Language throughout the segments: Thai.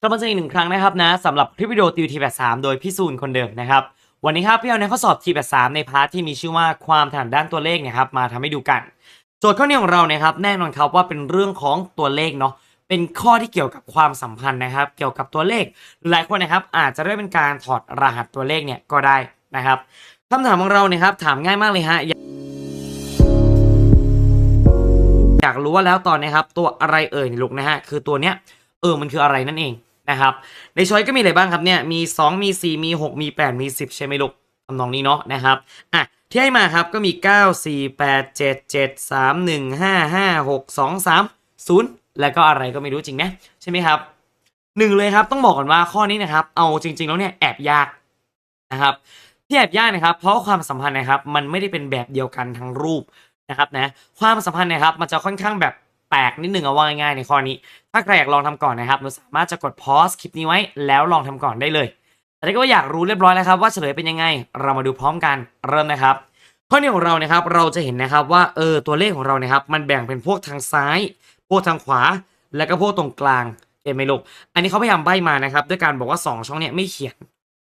กลับมาเจออีกหนึ่งครั้งนะครับนะสำหรับคลิปวิดีโอติวทีแบบสามโดยพี่ซูนคนเดิมนะครับ วันนี้ครับพี่เอาในข้อสอบทีแบบสามในพาร์ทที่มีชื่อว่าความถนัดด้านตัวเลขนะครับมาทำให้ดูกัน โจทย์ข้อนี้ของเรานะครับแน่นอนครับว่าเป็นเรื่องของตัวเลขเนาะเป็นข้อที่เกี่ยวกับความสัมพันธ์นะครับ เกี่ยวกับตัวเลข หลายคนนะครับอาจจะได้เป็นการถอดรหัสตัวเลขเนี่ยก็ได้นะครับคำถามของเราเนี่ยครับถามง่ายมากเลยฮะอยากรู้ว่าแล้วตอนนี้ครับตัวอะไรเอ่ยลูกนะฮะคือตัวเนี้ยเออมันคืออะไรนั่นเอง นะครับ ในช้อยก็มีอะไรบ้างครับเนี่ย มี 2 มี 4 มี 6 มี 8 มี 10 ใช่ไหมลูกทำนองนี้เนาะนะครับ อะ ที่ให้มาครับก็มี 9 4 8 7 7 3 1 5 5 6 2 3 0 แล้วก็อะไรก็ไม่รู้จริงนะใช่ไหมครับหนึ่งเลยครับต้องบอกก่อนว่าข้อนี้นะครับ เอาจริง ๆ แล้วเนี่ยแอบยากนะครับที่แอบยากนะครับ เพราะความสัมพันธ์นะครับ มันไม่ได้เป็นแบบเดียวกันทั้งรูปนะครับนะความสัมพันธ์นะครับมันจะค่อนข้างแบบ แปลกนิดหนึ่งเอาว่าง่ายๆในข้อนี้ ถ้าใครอยากลองทำก่อนนะครับเราสามารถจะกดพอสคลิปนี้ไว้ แล้วลองทำก่อนได้เลย แต่ถ้ากิดว่าอยากรู้เรียบร้อยแล้วครับว่าเฉลยเป็นยังไง เรามาดูพร้อมกันเริ่มนะครับ ข้อนี้ของเรานะครับเราจะเห็นนะครับว่าเออตัวเลขของเรานะครับ มันแบ่งเป็นพวกทางซ้าย พวกทางขวา แล้วก็พวกตรงกลางเห็นไหมลูกอันนี้เขาพยายามใบ้มานะครับด้วยการบอกว่า 2 ช่องเนี่ยไม่เขียน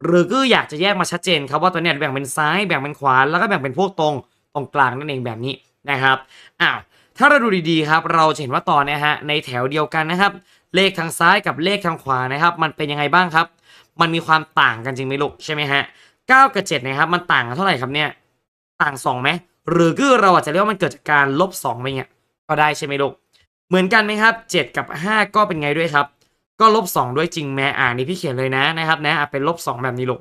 หรือก็อยากจะแยกมาชัดเจนครับว่าตัวเนี้ยแบ่งเป็นซ้ายแบ่งเป็นขวาแล้วก็แบ่งเป็นพวกตรงตรงกลางนั่นเองแบบนี้นะครับอ้าว ถ้าเราดูดีๆครับ เราจะเห็นว่าตอนเนี้ยฮะในแถวเดียวกันนะครับ เลขทางซ้ายกับเลขทางขวานะครับ มันเป็นยังไงบ้างครับ มันมีความต่างกันจริงไหมลูกใช่ไหมฮะเก้ากับเจ็ดนะครับ มันต่างกันเท่าไหร่ครับเนี่ยต่างสองไหมหรือคือเราอาจจะเรียกว่ามันเกิดจากการลบสองไปเนี่ยก็ได้ใช่ไหมลูกเหมือนกันไหมครับเจ็ดกับห้าก็เป็นไงด้วยครับ ก็ลบสองด้วยจริงแม้อ่านนี่พี่เขียนเลยนะนะครับนะเป็นลบสองแบบนี้ลูก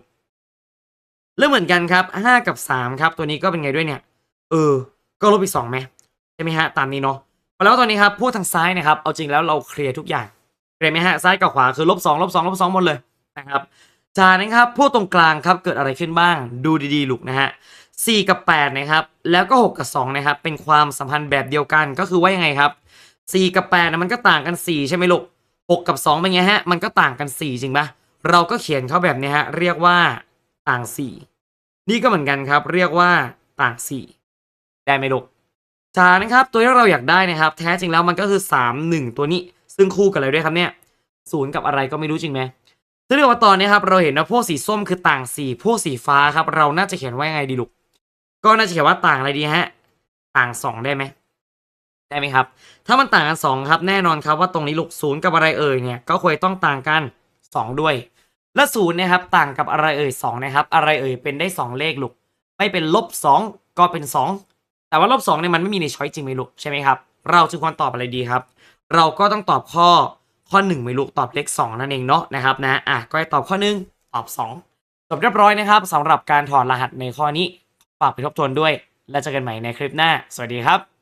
เรื่องเหมือนกันครับห้ากับสามครับ ตัวนี้ก็เป็นไงด้วยเนี่ยเออ ก็ลบอีกสองไหม ใช่ไหมฮะตามนี้เนาะแล้วตอนนี้ครับพวกทางซ้ายนะครับเอาจริงแล้วเราเคลียร์ทุกอย่างเคลียร์ไหมฮะซ้ายกับขวาคือลบสองลบสองลบสองหมดเลยนะครับจากนั้นครับพวกตรงกลางครับเกิดอะไรขึ้นบ้าง ดูดีๆลูกนะฮะสี่กับแปดนะครับแล้วก็หกกับสองนะครับเป็นความสัมพันธ์แบบเดียวกันก็คือว่ายังไงครับสี่กับแปดนะมันก็ต่างกันสี่ใช่ไหมลูกหกกับสองเป็นไงฮะมันก็ต่างกันสี่จริงปะเราก็เขียนเขาแบบนี้ฮะเรียกว่าต่างสี่นี่ก็เหมือนกันครับ เรียกว่าต่างสี่ได้ไหมลูก จากนั้นครับตัวที่เราอยากได้นะครับ แท้จริงแล้วมันก็คือ3 1ตัวนี้ ซึ่งคู่กันเลยด้วยครับเนี่ยศูนย์กับอะไรก็ไม่รู้จริงไหมซึ่งเรียกว่าตอนนี้ครับเราเห็นว่าพวกสีส้มคือต่างสีพวกสีฟ้าครับ เราน่าจะเขียนว่ายังไงดีลูกก็น่าจะเขียนว่าต่างอะไรดีฮะต่างสองได้ไหมได้ไหมครับ ถ้ามันต่างกันสองครับแน่นอนครับว่าตรงนี้ลูกศูนย์กับอะไรเอ่ยเนี่ยก็ควรต้องต่างกันสองด้วย และศูนย์นะครับต่างกับอะไรเอ่ยสองนะครับ อะไรเอ่ยเป็นได้สองเลขลูกไม่เป็นลบสองก็เป็นสอง แต่ว่ารอบสองเนี่ยมันไม่มีในช้อยจริงไหมลูกใช่ไหมครับ เราจึงควรตอบอะไรดีครับ เราก็ต้องตอบข้อข้อหนึ่งไหมลูกตอบเลขสองนั่นเองเนาะนะครับนะอะก็ให้ตอบข้อหนึ่งตอบสองจบเรียบร้อยนะครับสำหรับการถอดรหัสในข้อนี้ฝากไปทบทวนด้วย แล้วเจอกันใหม่ในคลิปหน้า สวัสดีครับ